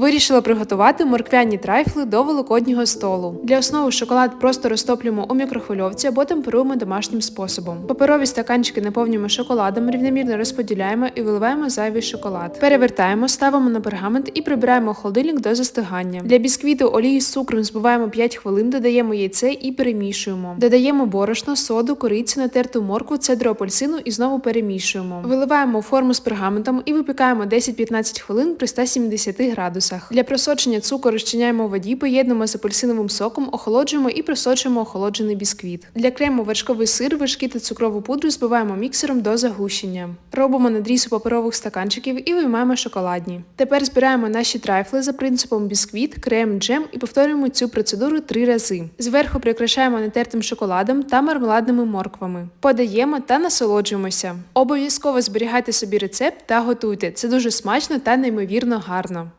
Вирішила приготувати морквяні трайфли до великоднього столу. Для основи шоколад просто розтоплюємо у мікрохвильовці або темперуємо домашнім способом. Паперові стаканчики наповнюємо шоколадом, рівномірно розподіляємо і виливаємо зайвий шоколад. Перевертаємо, ставимо на пергамент і прибираємо холодильник до застигання. Для бісквіту олію з цукром збиваємо 5 хвилин, додаємо яйце і перемішуємо. Додаємо борошно, соду, корицю, натерту моркву, цедру апельсину і знову перемішуємо. Виливаємо у форму з пергаментом і випікаємо 10-15 хвилин при 170 градусах. Для просочення цукор розчиняємо воді, поєднуємо з апельсиновим соком, охолоджуємо і просочуємо охолоджений бісквіт. Для крему вершковий сир, вершки та цукрову пудру збиваємо міксером до загущення. Робимо надріз у паперових стаканчиків і виймаємо шоколадні. Тепер збираємо наші трайфли за принципом бісквіт, крем, джем і повторюємо цю процедуру три рази. Зверху прикрашаємо натертим шоколадом та мармеладними морквами. Подаємо та насолоджуємося. Обов'язково зберігайте собі рецепт та готуйте. Це дуже смачно та неймовірно гарно.